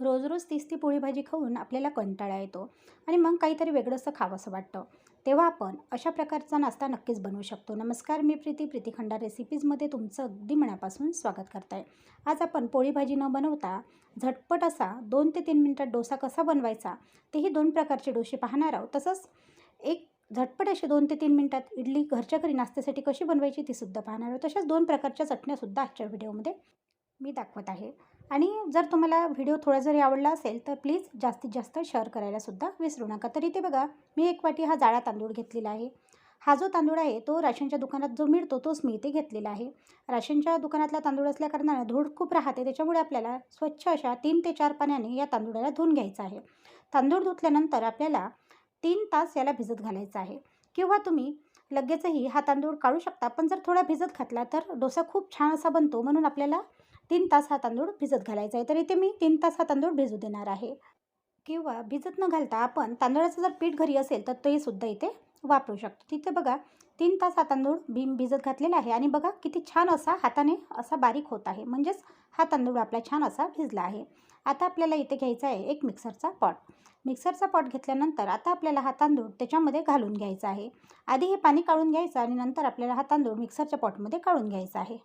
रोज रोज तीच ती पोळी भाजी खाऊन आपल्याला कंटाळा येतो आणि मग काहीतरी वेगळंसं खावंसं वाटतं. तेव्हा आपण अशा प्रकारचा नाश्ता नक्कीच बनवू शकतो. नमस्कार मी प्रीती प्रीती खंडा रेसिपीजमध्ये तुमचं अगदी मनापासून स्वागत करत आहे आज आपण पोळी भाजी न बनवता झटपट असा दोन ते तीन मिनटात डोसा कसा बनवायचा तेही दोन प्रकारचे डोसे पाहणार आहोत. तसंच एक झटपट असे दोन ते तीन मिनटात इडली घरच्या घरी नाश्त्यासाठी कशी बनवायची ती सुद्धा पाहणार आहोत. तशाच दोन प्रकारच्या चटण्यासुद्धा आजच्या व्हिडिओमध्ये मी दाखवत आहे. आणि जर तुम्हाला व्हिडिओ थोडा जरी आवडला असेल तर प्लीज जास्तीत जास्त शेअर करायलासुद्धा विसरू नका. तरी ते बघा मी एक वाटी हा जाळा तांदूळ घेतलेला आहे. हा जो तांदूळ आहे तो राशनच्या दुकानात जो मिळतो तोच मी इथे घेतलेला आहे. राशनच्या दुकानातला तांदूळ असल्याकारणानं धूळ खूप राहते त्याच्यामुळे आपल्याला स्वच्छ अशा तीन ते चार पाण्याने या तांदुळाला धुवून घ्यायचं आहे. तांदूळ धुतल्यानंतर आपल्याला तीन तास याला भिजत घालायचं आहे. किंवा तुम्ही लगेचही हा तांदूळ काढू शकता पण जर थोडा भिजत घातला तर डोसा खूप छान असा बनतो म्हणून आपल्याला तीन तास हा तांदूळ भिजत घालायचा आहे. तर इथे मी तीन तास हा तांदूळ भिजू देणार आहे. किंवा भिजत न घालता आपण तांदळाचं जर पीठ घरी असेल तर ते सुद्धा इथे वापरू शकतो. तिथे बघा तीन तास हा तांदूळ बी भिजत घातलेला आहे. आणि बघा किती छान असा हाताने असा बारीक होत आहे. म्हणजेच हा तांदूळ आपला छान असा भिजला आहे. आता आपल्याला इथे घ्यायचा आहे एक मिक्सरचा पॉट. मिक्सरचा पॉट घेतल्यानंतर आता आपल्याला हा तांदूळ त्याच्यामध्ये घालून घ्यायचा आहे. आधी हे पाणी काढून घ्यायचं आणि नंतर आपल्याला हा तांदूळ मिक्सरच्या पॉटमध्ये काढून घ्यायचा आहे.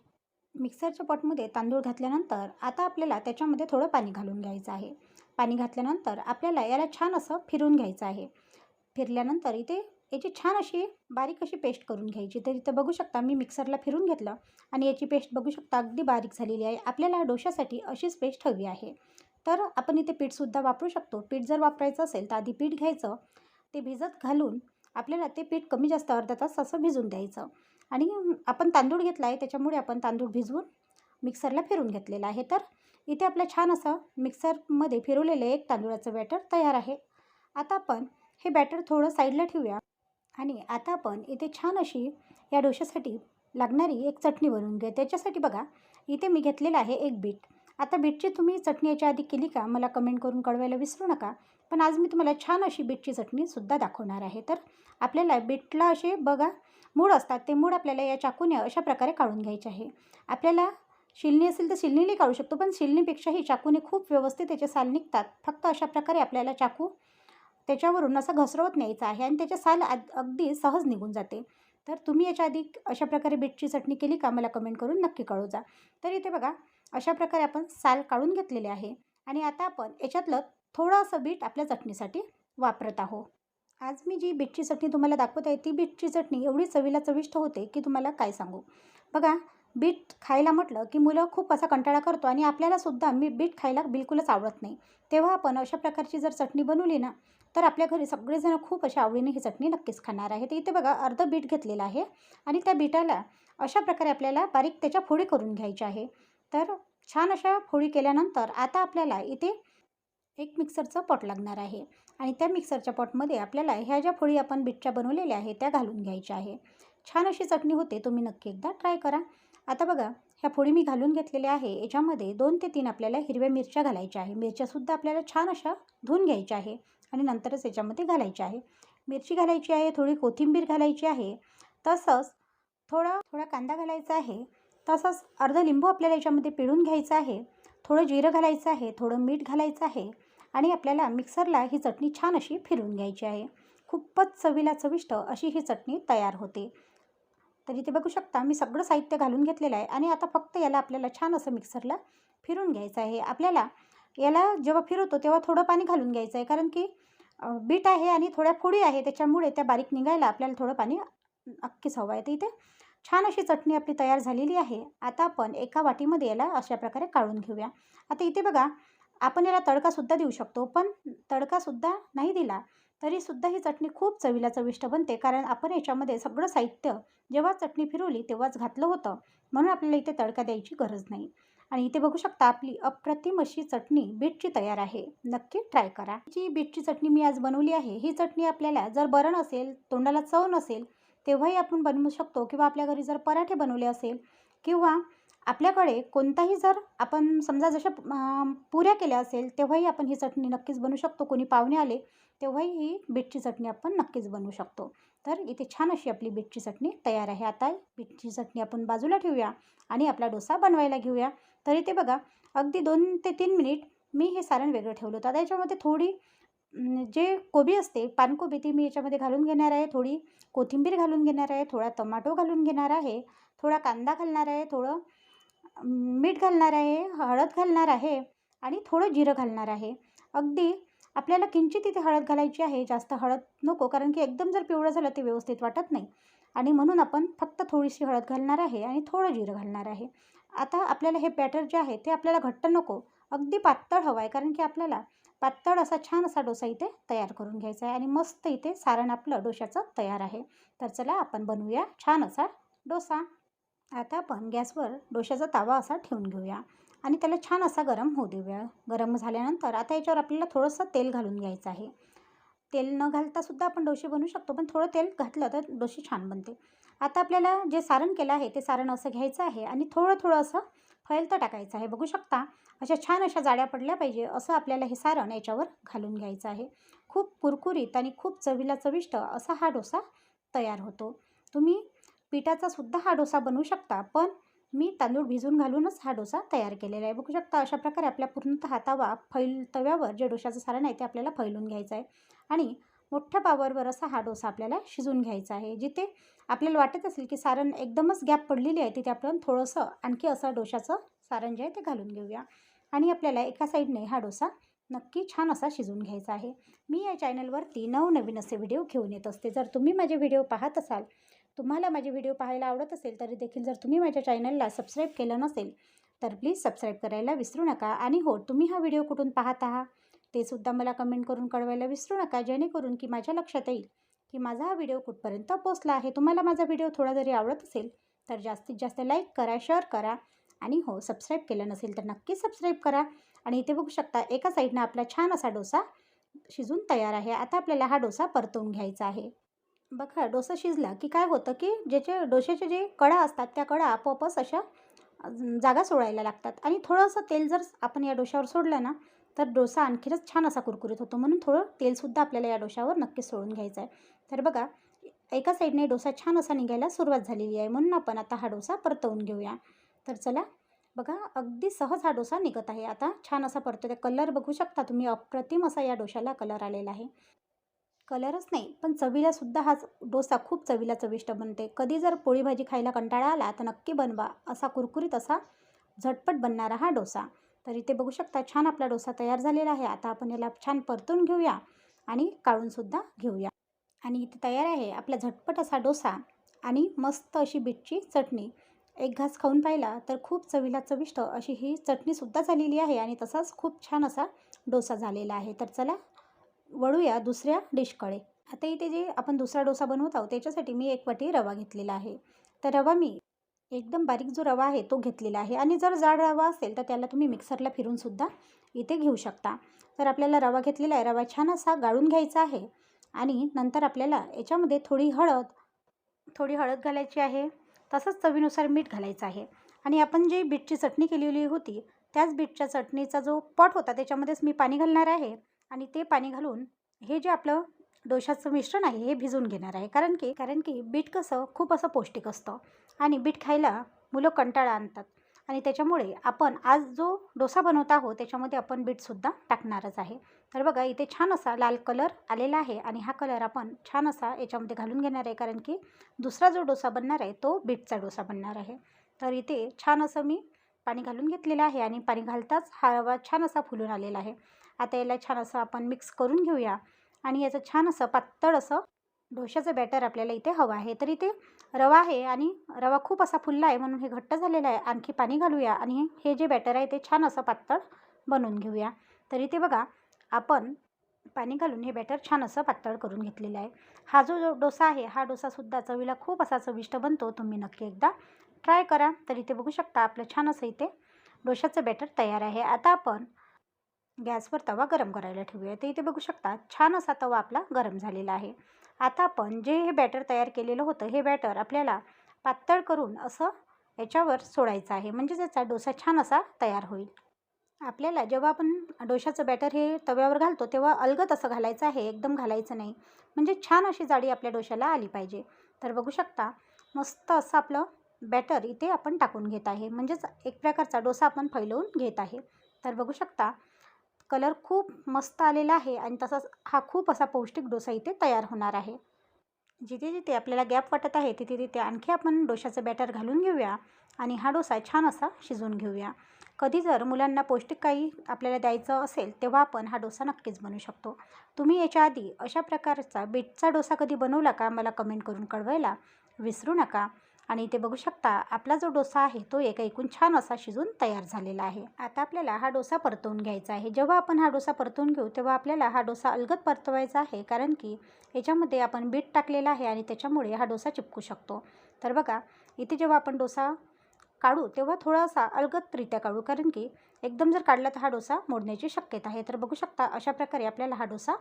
मिक्सरच्या पॉटमध्ये तांदूळ घातल्यानंतर आता आपल्याला त्याच्यामध्ये थोडं पाणी घालून घ्यायचं आहे. पाणी घातल्यानंतर आपल्याला याला छान असं फिरून घ्यायचं आहे. फिरल्यानंतर इथे याची छान अशी बारीक अशी पेस्ट करून घ्यायची. तर इथं बघू शकता मी मिक्सरला फिरून घेतलं आणि याची पेस्ट बघू शकता अगदी बारीक झालेली आहे. आपल्याला डोशासाठी अशीच पेस्ट हवी आहे. तर आपण इथे पीठसुद्धा वापरू शकतो. पीठ जर वापरायचं असेल तर आधी पीठ घ्यायचं. ते भिजत घालून आपल्याला ते पीठ कमी जास्त अर्धा तास असं भिजून द्यायचं. आणि आपण तांदूळ घेतला आहे त्याच्यामुळे आपण तांदूळ भिजवून मिक्सरला फिरून घेतलेला आहे. तर इथे आपलं छान असं मिक्सरमध्ये फिरवलेलं एक तांदूळाचं बॅटर तयार आहे. आता आपण हे बॅटर थोडं साईडला ठेवूया आणि आता आपण इथे छान अशी या डोशासाठी लागणारी एक चटणी बनवून घ्या त्याच्यासाठी बघा इथे मी घेतलेलं आहे एक बीट. आता बीटची तुम्ही चटणी याच्या आधी केली का? मला कमेंट करून कळवायला विसरू नका. पण आज मी तुम्हाला छान अशी बीटची चटणीसुद्धा दाखवणार आहे. तर आपल्याला बीटला असे बघा मूळ असतात ते मूळ आपल्याला या चाकूने अशा प्रकारे काढून घ्यायचे आहे. आपल्याला शिलनी असेल तर शिलनीने काढू शकतो पण शिलनीपेक्षाही चाकूने खूप व्यवस्थित त्याचे साल निघतात. फक्त अशा प्रकारे आपल्याला चाकू त्याच्यावरून असं घसरवत न्यायचा आहे आणि त्याचे साल अगदी सहज निघून जाते. तर तुम्ही याच्या आधी अशा प्रकारे बीटची चटणी केली का मला कमेंट करून नक्की कळू जा तर इथे बघा अशा प्रकारे आपण साल काढून घेतलेले आहे. आणि आता आपण याच्यातलं थोडंसं बीट आपल्या चटणीसाठी वापरत आहो. आज मी जी बीटची चटणी तुम्हाला दाखवत आहे ती बीटची चटणी एवढी चवीला चविष्ट होते की तुम्हाला काय सांगू? बघा बीट खायला म्हटलं की मुलं खूप असा कंटाळा करतो आणि आपल्यालासुद्धा मी बीट खायला बिलकुलच आवडत नाही. तेव्हा आपण अशा प्रकारची जर चटणी बनवली ना तर आपल्या घरी सगळेजण खूप अशा आवडीने ही चटणी नक्कीच खाणार आहे तर इथे बघा अर्ध बीट घेतलेलं आहे आणि त्या बीटाला अशा प्रकारे आपल्याला बारीक त्याच्या फोडी करून घ्यायची आहे. तर छान अशा फोडी केल्यानंतर आता आपल्याला इथे एक मिक्सरचं पॉट लागणार आहे. आणि त्या मिक्सरच्या पॉटमध्ये आपल्याला ह्या ज्या फोळी आपण बीटच्या बनवलेल्या आहे त्या घालून घ्यायच्या आहे. छान अशी चटणी होते तुम्ही नक्की एकदा ट्राय करा. आता बघा ह्या फोडी मी घालून घेतलेल्या आहे. याच्यामध्ये दोन ते तीन आपल्याला हिरव्या मिरच्या घालायच्या आहे. मिरच्यासुद्धा आपल्याला छान अशा धुवून घ्यायच्या आहे आणि नंतरच याच्यामध्ये घालायच्या आहे. मिरची घालायची आहे थोडी कोथिंबीर घालायची आहे. तसंच थोडा थोडा कांदा घालायचा आहे. तसंच अर्धा लिंबू आपल्याला याच्यामध्ये पिळून घ्यायचं आहे. थोडं जिरं घालायचं आहे थोडं मीठ घालायचं आहे. आणि आपल्याला मिक्सरला ही चटणी छान अशी फिरवून घ्यायची आहे. खूपच चवीला चविष्ट अशी ही चटणी तयार होते. तर इथे बघू शकता मी सगळं साहित्य घालून घेतलेलं आहे आणि आता फक्त याला आपल्याला छान असं मिक्सरला फिरून घ्यायचं आहे. आपल्याला याला जेव्हा फिरवतो तेव्हा थोडं पाणी घालून घ्यायचं आहे कारण की बीट आहे आणि थोड्या फोडी आहे त्याच्यामुळे त्या बारीक निघायला आपल्याला थोडं पाणी नक्कीच हवं आहे. तर इथे छान अशी चटणी आपली तयार झालेली आहे. आता आपण एका वाटीमध्ये याला अशा प्रकारे काढून घेऊया. आता इथे बघा आपण याला तडकासुद्धा देऊ शकतो पण तडकासुद्धा नाही दिला तरीसुद्धा ही चटणी खूप चवीला चविष्ट बनते. कारण आपण याच्यामध्ये सगळं साहित्य जेव्हा चटणी फिरवली तेव्हाच घातलं होतं. म्हणून आपल्याला इथे तडका द्यायची गरज नाही. आणि इथे बघू शकता आपली अप्रतिम अशी चटणी बीटची तयार आहे. नक्की ट्राय करा. जी बीटची चटणी मी आज बनवली आहे ही चटणी आपल्याला जर बरण असेल तोंडाला चव नसेल तेव्हाही आपण बनवू शकतो. किंवा आपल्या घरी जर पराठे बनवले असेल किंवा आपल्याकडे कोणताही जर आपण समजा जशा पुऱ्या केल्या असेल तेव्हाही आपण ही चटणी नक्कीच बनवू शकतो. कोणी पाहुणे आले तेव्हाही ही बीटची चटणी आपण नक्कीच बनवू शकतो. तर इथे छान अशी आपली बीटची चटणी तयार आहे. आता बीटची चटणी आपण बाजूला ठेवूया आणि आपला डोसा बनवायला घेऊया. तर इथे बघा अगदी दोन ते तीन मिनिट मी हे सारण वेगळं ठेवलं होतं. आता याच्यामध्ये थोडी जे कोबी असते पानकोबी ती मी याच्यामध्ये घालून घेणार आहे. थोडी कोथिंबीर घालून घेणार आहे. थोडा टमाटो घालून घेणार आहे. थोडा कांदा घालणार आहे. थोडं मीठ घालणार आहे हळद घालणार आहे आणि थोडं जिरं घालणार आहे. अगदी आपल्याला किंचित इथे हळद घालायची आहे जास्त हळद नको कारण की एकदम जर पिवळं झालं ते व्यवस्थित वाटत नाही. आणि म्हणून आपण फक्त थोडीशी हळद घालणार आहे आणि थोडं जिरं घालणार आहे. आता आपल्याला हे बॅटर जे आहे ते आपल्याला घट्ट नको अगदी पातळ हवं आहे कारण की आपल्याला पातळ असा छान असा डोसा इथे तयार करून घ्यायचा आहे आणि मस्त इथे सारण आपलं डोशाचं तयार आहे. तर चला आपण बनवूया छान असा डोसा. आता आपण गॅसवर डोशाचा तावा असा ठेवून घेऊया. आणि त्याला छान असा गरम होऊ देऊया. गरम झाल्यानंतर आता याच्यावर आपल्याला थोडंसं तेल घालून घ्यायचं आहे. तेल न घालतासुद्धा आपण डोसे बनवू शकतो पण थोडं तेल घातलं तर डोसे छान बनते आता आपल्याला जे सारण केलं आहे ते सारण असं घ्यायचं आहे आणि थोडं थोडं असं फैलतं टाकायचं आहे. बघू शकता अशा छान अशा जाड्या पडल्या पाहिजे असं आपल्याला हे सारण याच्यावर घालून घ्यायचं आहे. खूप कुरकुरीत आणि खूप चवीला चविष्ट असा हा डोसा तयार होतो. तुम्ही पिठाचा सुद्धा हा डोसा बनवू शकता पण मी तांदूळ भिजून घालूनच हा डोसा तयार केलेला आहे. बघू शकता अशा प्रकारे आपल्या पूर्णतः हातावा फैल तव्यावर जे डोशाचं सारण आहे ते आपल्याला फैलून घ्यायचं आहे. आणि मोठ्या पावरवर असा हा डोसा आपल्याला शिजून घ्यायचा आहे जिथे आपल्याला वाटत असेल की सारण एकदमच गॅप पडलेली आहे तिथे आपण थोडंसं आणखी असं डोशाचं सारण जे आहे ते घालून घेऊया. आणि आपल्याला एका साईडने हा डोसा नक्की छान असा शिजून घ्यायचा आहे. मी या चॅनलवरती नवनवीन असे व्हिडिओ घेऊन येत असते. जर तुम्ही माझे व्हिडिओ पाहत असाल तुम्हाला माझे व्हिडिओ पाहायला आवडत असेल तरी देखील जर तुम्ही माझ्या चॅनलला सबस्क्राईब केलं नसेल तर प्लीज सबस्क्राईब करायला विसरू नका. आणि हो तुम्ही हा व्हिडिओ कुठून पाहत आहात? ते सुद्धा मला कमेंट करून कळवायला विसरू नका जेणेकरून की माझ्या लक्षात येईल की माझा हा व्हिडिओ कुठपर्यंत पोचला आहे. तुम्हाला माझा व्हिडिओ थोडा जरी आवडत असेल तर जास्तीत जास्त लाईक करा शेअर करा आणि हो सबस्क्राईब केलं नसेल तर नक्की सबस्क्राईब करा. आणि इथे बघू शकता एका साईडनं आपला छान असा डोसा शिजून तयार आहे. आता आपल्याला हा डोसा परतवून घ्यायचा आहे. बघा डोसा शिजला की काय होतं की ज्याचे डोशाचे जे कडा असतात त्या कडा आपोआपच अशा जागा सोडायला लागतात. आणि थोडंसं तेल जर आपण या डोशावर सोडलं ना तर डोसा आणखीनच छान असा कुरकुरीत होतो. म्हणून थोडं तेलसुद्धा आपल्याला या डोशावर नक्कीच सोडून घ्यायचं आहे. तर बघा एका साईडने डोसा छान असा निघायला सुरुवात झालेली आहे. म्हणून आपण आता हा डोसा परतवून घेऊया. तर चला बघा अगदी सहज हा डोसा निघत आहे. आता छान असा परतो कलर बघू शकता तुम्ही. अप्रतिम असा या डोशाला कलर आलेला आहे. कलरच नाही पण चवीला सुद्धा हा डोसा खूप चवीला चविष्ट बनते. कधी जर पोळी भाजी खायला कंटाळा आला तर नक्की बनवा. असा कुरकुरीत असा झटपट बनणारा हा डोसा. तर इथे बघू शकता छान आपला डोसा तयार झालेला आहे. आता आपण याला छान परतून घेऊया आणि काढूनसुद्धा घेऊया. आणि इथे तयार आहे आपला झटपट असा डोसा आणि मस्त अशी बीटची चटणी. एक घास खाऊन पाहिला तर खूप चवीला चविष्ट अशी ही चटणीसुद्धा झालेली आहे आणि तसाच खूप छान असा डोसा झालेला आहे. तर चला वळूया दुसऱ्या डिशकडे. आता इथे जे आपण दुसरा डोसा बनवत आहोत त्याच्यासाठी मी एक वाटी रवा घेतलेला आहे. तर रवा मी एकदम बारीक जो रवा आहे तो घेतलेला आहे. आणि जर जाड रवा असेल तर त्याला तुम्ही मिक्सरला फिरूनसुद्धा इथे घेऊ शकता. तर आपल्याला रवा घेतलेला आहे. रवा छान असा गाळून घ्यायचा आहे. आणि नंतर आपल्याला याच्यामध्ये थोडी हळद थोडी हळद घालायची आहे. तसंच चवीनुसार मीठ घालायचं आहे. आणि आपण जी बीटची चटणी केलेली होती त्याच बीटच्या चटणीचा जो पॉट होता त्याच्यामध्येच मी पाणी घालणार आहे. आणि ते पाणी घालून हे जे आपलं डोशाचं मिश्रण आहे हे भिजवून घेणार आहे. कारण की कारण की बीट कसं खूप असं पौष्टिक असतं. आणि बीट खायला मुलं कंटाळा आणतात. आणि त्याच्यामुळे आपण आज जो डोसा बनवत आहोत त्याच्यामध्ये आपण बीटसुद्धा टाकणारच आहे. तर बघा इथे छान असा लाल कलर आलेला आहे आणि हा कलर आपण छान असा याच्यामध्ये घालून घेणार आहे. कारण की दुसरा जो डोसा बनणार आहे तो बीटचा डोसा बनणार आहे. तर इथे छान असं मी पाणी घालून घेतलेलं आहे आणि पाणी घालताच हा रवा छान असा फुलून आलेला आहे. आता याला छान असं आपण मिक्स करून घेऊया. आणि याचं छान असं पातळ असं डोशाचं बॅटर आपल्याला इथे हवं आहे. तर इथे रवा आहे आणि रवा खूप असा फुलला आहे म्हणून हे घट्ट झालेलं आहे. आणखी पाणी घालूया आणि हे जे बॅटर आहे ते छान असं पातळ बनवून घेऊया. तर इथे बघा आपण पाणी घालून हे बॅटर छान असं पातळ करून घेतलेलं आहे. हा जो जो डोसा आहे हा डोसासुद्धा चवीला खूप असा चविष्ट बनतो. तुम्ही नक्की एकदा ट्राय करा. तर इथे बघू शकता आपलं छान असं इथे डोशाचं बॅटर तयार आहे. आता आपण गॅसवर तवा गरम करायला ठेवूया. तर इथे बघू शकता छान असा तवा आपला गरम झालेला आहे. आता आपण जे हे बॅटर तयार केलेलं होतं हे बॅटर आपल्याला पातळ करून असं याच्यावर सोडायचं आहे. म्हणजे त्याचा डोसा छान असा तयार होईल. आपल्याला जेव्हा आपण डोशाचं बॅटर हे तव्यावर घालतो तेव्हा अलगत असं घालायचं आहे एकदम घालायचं नाही. म्हणजे छान अशी जाडी आपल्या डोशाला आली पाहिजे. तर बघू शकता मस्त असं आपलं बॅटर इथे आपण टाकून घेत आहे. म्हणजेच एक प्रकारचा डोसा आपण फैलवून घेत आहे. तर बघू शकता कलर खूप मस्त आलेला आहे आणि तसाच हा खूप असा पौष्टिक डोसा इथे तयार होणार आहे. जिथे जिथे आपल्याला गॅप वाटत आहे तिथे तिथे आणखी आपण डोशाचं बॅटर घालून घेऊया आणि हा डोसा छान असा शिजवून घेऊया. कधी जर मुलांना पौष्टिक काही आपल्याला द्यायचं असेल तेव्हा आपण हा डोसा नक्कीच बनवू शकतो. तुम्ही याच्या आधी अशा प्रकारचा बीटचा डोसा कधी बनवला का? मला कमेंट करून कळवायला विसरू नका. आणि इथे बघू शकता आपला जो डोसा आहे तो एक ऐकून छान असा शिजून तयार झालेला आहे. आता आपल्याला हा डोसा परतवून घ्यायचा आहे. जेव्हा आपण हा डोसा परतवून घेऊ तेव्हा आपल्याला हा डोसा अलगद परतवायचा आहे कारण की याच्यामध्ये आपण बीट टाकलेला आहे आणि त्याच्यामुळे हा डोसा चिपकू शकतो. तर बघा इथे जेव्हा आपण डोसा काढू तेव्हा थोडासा अलगदरित्या काढू कारण की एकदम जर काढला तर हा डोसा मोडण्याची शक्यता आहे. तर बघू शकता अशा प्रकारे आपल्याला हा डोसा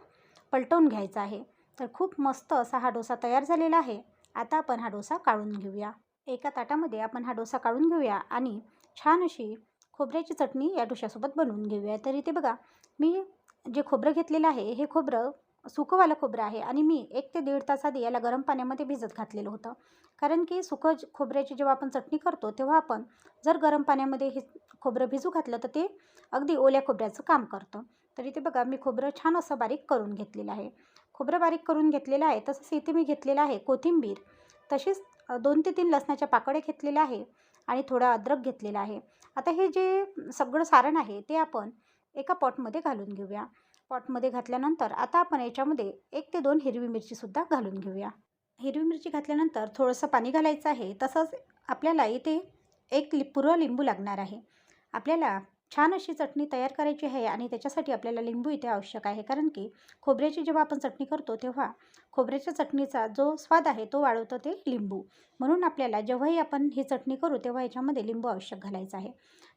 पलटवून घ्यायचा आहे. तर खूप मस्त असा हा डोसा तयार झालेला आहे. आता आपण हा डोसा काढून घेऊया. एका ताटामध्ये आपण हा डोसा काढून घेऊया आणि छान अशी खोबऱ्याची चटणी या डोशासोबत बनवून घेऊया. तर इथे बघा मी जे खोबरं घेतलेलं आहे हे खोबरं सुकंवालं खोबरं आहे आणि मी एक ते दीड तास आधी याला गरम पाण्यामध्ये भिजत घातलेलं होतं. कारण की सुकं खोबऱ्याची जेव्हा आपण चटणी करतो तेव्हा आपण जर गरम पाण्यामध्ये हे खोबरं भिजू घातलं तर ते अगदी ओल्या खोबऱ्याचं काम करतं. तर इथे बघा मी खोबरं छान असं बारीक करून घेतलेलं आहे. खोबरं बारीक करून घेतलेलं आहे तसंच इथे मी घेतलेलं आहे कोथिंबीर. तसेच दोन ते तीन लसणाच्या पाकळ्या घेतलेल्या आहे आणि थोडा अद्रक घेतलेला आहे. आता हे जे सगळं सारण आहे ते आपण एका पॉटमध्ये घालून घेऊया. पॉटमध्ये घातल्यानंतर आता आपण याच्यामध्ये एक ते दोन हिरवी मिरचीसुद्धा घालून घेऊया. हिरवी मिरची घातल्यानंतर थोडंसं पाणी घालायचं आहे. तसंच आपल्याला इथे एक लि पुरं लिंबू लागणार आहे. आपल्याला छान अशी चटणी तयार करायची आहे आणि त्याच्यासाठी आपल्याला लिंबू इथे आवश्यक आहे. कारण की खोबऱ्याची जेव्हा आपण चटणी करतो तेव्हा खोबऱ्याच्या चटणीचा जो स्वाद आहे तो वाढवतो ते लिंबू. म्हणून आपल्याला जेव्हाही आपण ही चटणी करू तेव्हा याच्यामध्ये लिंबू आवश्यक घालायचं आहे.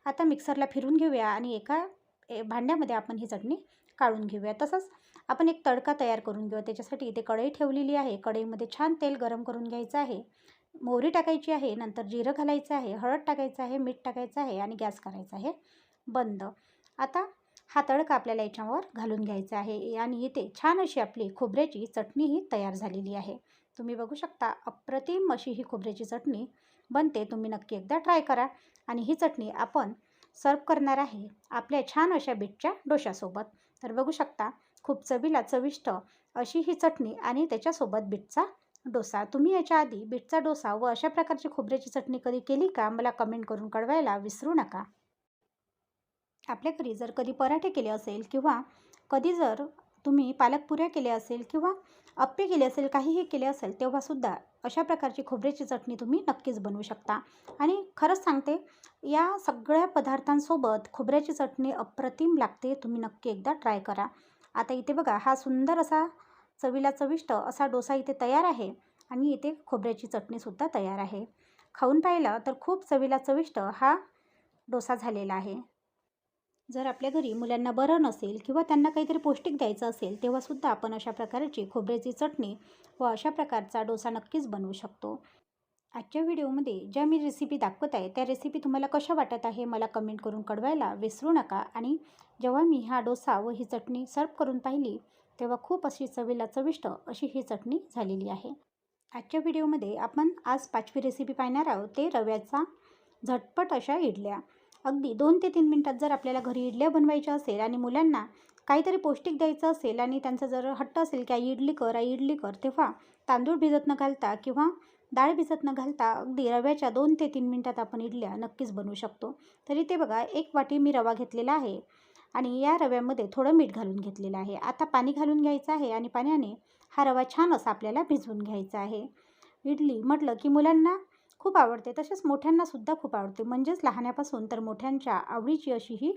आता मिक्सरला फिरून घेऊया आणि एका ए- भांड्यामध्ये आपण ही चटणी काढून घेऊया. तसंच आपण एक तडका तयार करून घेऊया. त्याच्यासाठी इथे कढई ठेवलेली आहे. कढईमध्ये छान तेल गरम करून घ्यायचं आहे. मोहरी टाकायची आहे. नंतर जिरं घालायचं आहे. हळद टाकायचं आहे. मीठ टाकायचं आहे आणि गॅस करायचा आहे. बंद. आता हा तडका आपल्याला याच्यावर घालून घ्यायचा आहे आणि इथे छान अशी आपली खोबऱ्याची चटणीही तयार झालेली आहे. तुम्ही बघू शकता अप्रतिम अशी ही खोबऱ्याची चटणी बनते. तुम्ही नक्की एकदा ट्राय करा आणि ही चटणी आपण सर्व करणार आहे आपल्या छान अशा बीटच्या डोशासोबत तर बघू शकता खूप चवीला चविष्ट अशी ही चटणी आणि त्याच्यासोबत बीटचा डोसा. तुम्ही याच्या आधी बीटचा डोसा व अशा प्रकारची खोबऱ्याची चटणी कधी केली का? मला कमेंट करून कळवायला विसरू नका. आपल्या घरी जर कधी पराठे केले असेल किंवा कधी जर तुम्ही पालकपुऱ्या केल्या असेल किंवा अप्पे केले असेल काहीही केले असेल तेव्हासुद्धा अशा प्रकारची खोबऱ्याची चटणी तुम्ही नक्कीच बनवू शकता. आणि खरंच सांगते या सगळ्या पदार्थांसोबत खोबऱ्याची चटणी अप्रतिम लागते तुम्ही नक्की एकदा ट्राय करा. आता इथे बघा हा सुंदर असा चवीला चविष्ट असा डोसा इथे तयार आहे आणि इथे खोबऱ्याची चटणीसुद्धा तयार आहे. खाऊन पाहिलं तर खूप चवीला चविष्ट हा डोसा झालेला आहे. जर आपल्या घरी मुलांना बरं नसेल किंवा त्यांना काहीतरी पौष्टिक द्यायचं असेल तेव्हासुद्धा आपण अशा प्रकारची खोबऱ्याची चटणी व अशा प्रकारचा डोसा नक्कीच बनवू शकतो. आजच्या व्हिडिओमध्ये ज्या मी रेसिपी दाखवत आहे त्या रेसिपी तुम्हाला कशा वाटत आहे मला कमेंट करून कळवायला विसरू नका आणि जेव्हा मी हा डोसा व ही चटणी सर्व करून पाहिली तेव्हा खूप अशी चवीला चविष्ट अशी ही चटणी झालेली आहे. आजच्या व्हिडिओमध्ये आपण आज पाचवी रेसिपी पाहणार आहोत ते रव्याचा झटपट अशा इडल्या. अगदी दोन ते तीन मिनटात जर आपल्याला घरी इडल्या बनवायच्या असेल आणि मुलांना काहीतरी पौष्टिक द्यायचं असेल आणि त्यांचा जर हट्ट असेल की आई इडली कर आई इडली कर तेव्हा तांदूळ भिजत न घालता किंवा डाळ भिजत न घालता अगदी रव्याच्या दोन ते तीन मिनटात आपण इडल्या नक्कीच बनवू शकतो. तरी ते बघा एक वाटी मी रवा घेतलेला आहे आणि या रव्यामध्ये थोडं मीठ घालून घेतलेलं आहे. आता पाणी घालून घ्यायचं आहे आणि पाण्याने हा रवा छान असा आपल्याला भिजवून घ्यायचा आहे. इडली म्हटलं की मुलांना खूप आवडते. तसेच मोठ्यांनासुद्धा खूप आवडते. म्हणजेच लहानापासून तर मोठ्यांच्या आवडीची अशी ही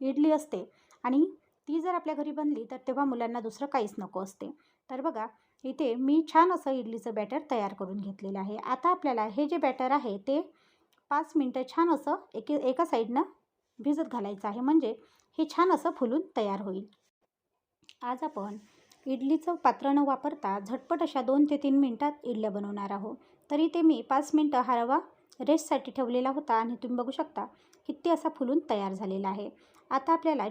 इडली असते. आणि ती जर आपल्या घरी बनली तर तेव्हा मुलांना दुसरं काहीच नको असते. तर बघा इथे मी छान असं इडलीचं बॅटर तयार करून घेतलेलं आहे. आता आपल्याला हे जे बॅटर आहे ते पाच मिनटं छान असं एके एका साईडनं भिजत घालायचं आहे. म्हणजे हे छान असं फुलून तयार होईल. आज आपण इडलीचं पात्र न वापरता झटपट अशा दोन ते तीन मिनटात इडल्या बनवणार आहोत. तरी ते मी पाच मिनटं हा रवा रेस्टसाठी ठेवलेला होता आणि तुम्ही बघू शकता किती असा फुलून तयार झालेला आहे. आता आपल्याला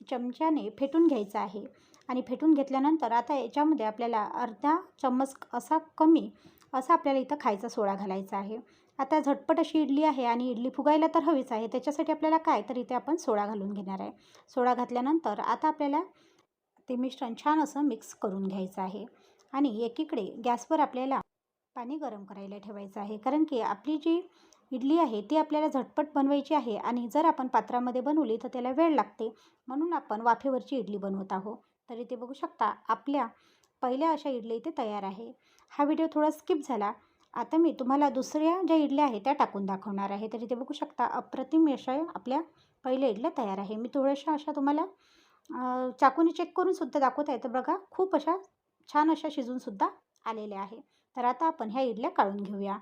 चमच्याने फेटून घ्यायचं आहे. आणि फेटून घेतल्यानंतर आता याच्यामध्ये आपल्याला अर्धा चम्मच असा कमी असा आपल्याला इथं खायचा सोडा घालायचा आहे. आता झटपट अशी इडली आहे आणि इडली फुगायला तर हवीच आहे. त्याच्यासाठी आपल्याला काय तर इथे आपण सोडा घालून घेणार आहे. सोडा घातल्यानंतर आता आपल्याला ते मिश्रण छान असं मिक्स करून घ्यायचं आहे. आणि एकीकडे गॅसवर आपल्याला पाणी गरम करायला ठेवायचं आहे. कारण की आपली जी इडली आहे ती आपल्याला झटपट बनवायची आहे आणि जर आपण पात्रामध्ये बनवली तर त्याला वेळ लागते. म्हणून आपण वाफेवरची इडली बनवत आहोत. तर इथे बघू शकता आपल्या पहिल्या अशा इडल्या इथे तयार आहे. हा व्हिडिओ थोडा स्किप झाला. आता मी तुम्हाला दुसऱ्या ज्या इडल्या आहेत त्या टाकून दाखवणार आहे. तर इथे बघू शकता अप्रतिम अशा आपल्या पहिल्या इडल्या तयार आहे. मी थोड्याशा अशा तुम्हाला चाकूने चेक करून सुद्धा दाखवत आहे. तर बघा खूप अशा छान अशा शिजूनसुद्धा आलेल्या आहे. तर आता आपण ह्या इडल्या काढून घेऊया.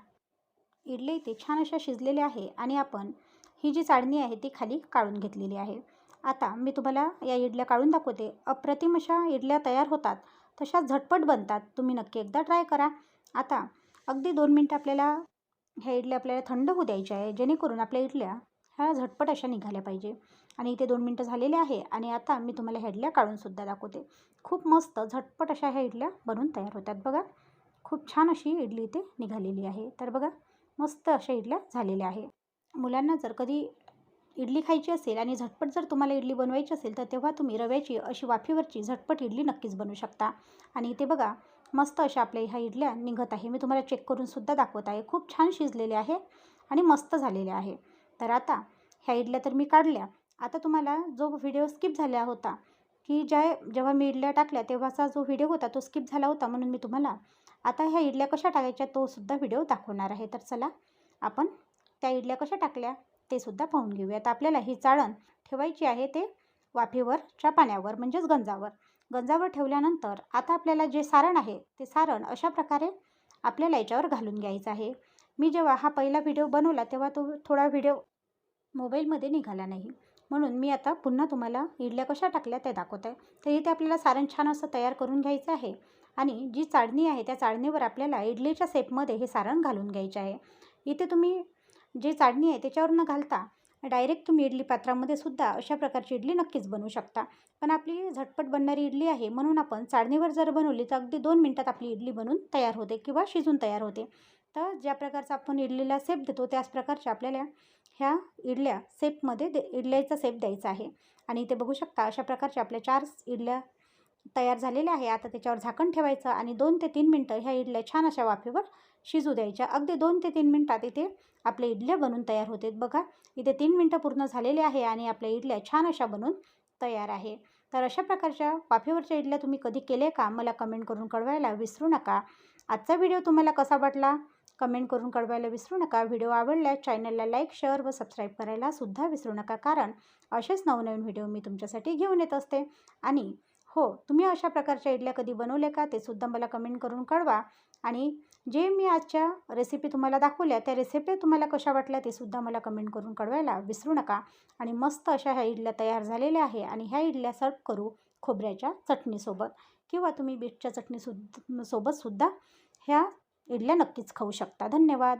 इडल्या इथे छान अशा शिजलेल्या आहे आणि आपण ही जी चाळणी आहे ती खाली काढून घेतलेली आहे. आता मी तुम्हाला या इडल्या काढून दाखवते. अप्रतिम अशा इडल्या तयार होतात. तशा झटपट बनतात. तुम्ही नक्की एकदा ट्राय करा. आता अगदी दोन मिनटं आपल्याला ह्या इडल्या आपल्याला थंड होऊ द्यायच्या आहे जेणेकरून आपल्या इडल्या ह्या झटपट अशा निघाल्या पाहिजे. आणि इथे दोन मिनटं झालेले आहे आणि आता मी तुम्हाला ह्या इडल्या काढूनसुद्धा दाखवते. खूप मस्त झटपट अशा ह्या इडल्या बनून तयार होतात बघा. खूप छान अशी इडली इथे निघालेली आहे. तर बघा मस्त अशा इडल्या झालेल्या आहे मुलांना जर कधी इडली खायची असेल आणि झटपट जर तुम्हाला इडली बनवायची असेल तर तेव्हा तुम्ही रव्याची अशी वाफेवरची झटपट इडली नक्कीच बनवू शकता. आणि इथे बघा मस्त अशा आपल्या ह्या इडल्या निघत आहे. मी तुम्हाला चेक करून सुद्धा दाखवत आहे. खूप छान शिजलेले आहे आणि मस्त झालेले आहे तर आता ह्या इडल्या तर मी काढल्या. आता तुम्हाला जो व्हिडिओ स्किप झाला होता की ज्या जेव्हा मी इडल्या टाकल्या तेव्हाचा जो व्हिडिओ होता तो स्किप झाला होता म्हणून मी तुम्हाला आता ह्या इडल्या कशा टाकायच्या तो सुद्धा व्हिडिओ दाखवणार आहे. तर चला आपण त्या इडल्या कशा टाकल्या ते सुद्धा पाहून घेऊया. तर आपल्याला ही चाळण ठेवायची आहे ते वाफेवरच्या पाण्यावर म्हणजेच गंजावर. गंजावर ठेवल्यानंतर आता आपल्याला जे सारण आहे ते सारण अशा प्रकारे आपल्याला याच्यावर घालून घ्यायचं आहे. मी जेव्हा हा पहिला व्हिडिओ बनवला तेव्हा तो थोडा व्हिडिओ मोबाईलमध्ये निघाला नाही. म्हणून मी आता पुन्हा तुम्हाला इडल्या कशा टाकल्या त्या दाखवत. आहे तर इथे आपल्याला सारण छान असं तयार करून घ्यायचं आहे. आणि जी चाळणी आहे त्या चाळणीवर आपल्याला इडलीच्या सेपमध्ये हे सारण घालून घ्यायचे आहे. इथे तुम्ही जी चाळणी आहे त्याच्यावर न घालता डायरेक्ट तुम्ही इडली पात्रामध्ये सुद्धा अशा प्रकारची इडली नक्कीच बनवू शकता. पण आपली झटपट बनणारी इडली आहे म्हणून आपण चाळणीवर जर बनवली तर अगदी दोन मिनटात आपली इडली बनून तयार होते किंवा शिजून तयार होते. तर ज्या प्रकारचा आपण इडलीला सेप देतो त्याच प्रकारच्या आपल्याला ह्या इडल्या सेपमध्ये दे इडल्याचा सेप द्यायचा आहे. आणि इथे बघू शकता अशा प्रकारच्या आपल्या चार इडल्या तयार झालेले आहे. आता त्याच्यावर झाकण ठेवायचं आणि दोन ते तीन मिनटं ह्या इडल्या छान अशा वाफेवर शिजू द्यायच्या. अगदी दोन ते तीन मिनटात इथे आपल्या इडल्या बनून तयार होते. बघा इथे तीन मिनटं पूर्ण झालेले आहे आणि आपल्या इडल्या छान अशा बनून तयार आहे. तर अशा प्रकारच्या वाफेवरच्या इडल्या तुम्ही कधी केले का? मला कमेंट करून कळवायला विसरू नका. आजचा व्हिडिओ तुम्हाला कसा वाटला? कमेंट करून कळवायला विसरू नका. व्हिडिओ आवडल्यास चॅनलला लाईक शेअर व सबस्क्राईब करायला सुद्धा विसरू नका. कारण असेच नवनवीन व्हिडिओ मी तुमच्यासाठी घेऊन येत असते. आणि हो तुम्ही अशा प्रकारच्या इडल्या कधी बनवल्या का? ते सुद्धा मला कमेंट करून कळवा. आणि जे मी आजच्या रेसिपी तुम्हाला दाखवल्या त्या रेसिपी तुम्हाला कशा वाटल्या ते सुद्धा मला कमेंट करून कळवायला विसरू नका. आणि मस्त अशा ह्या इडल्या तयार झालेल्या आहे आणि ह्या इडल्या सर्व करू खोबऱ्याच्या चटणीसोबत किंवा तुम्ही बीटच्या चटणी सुद्धा सोबतसुद्धा ह्या इडल्या नक्कीच खाऊ शकता. धन्यवाद!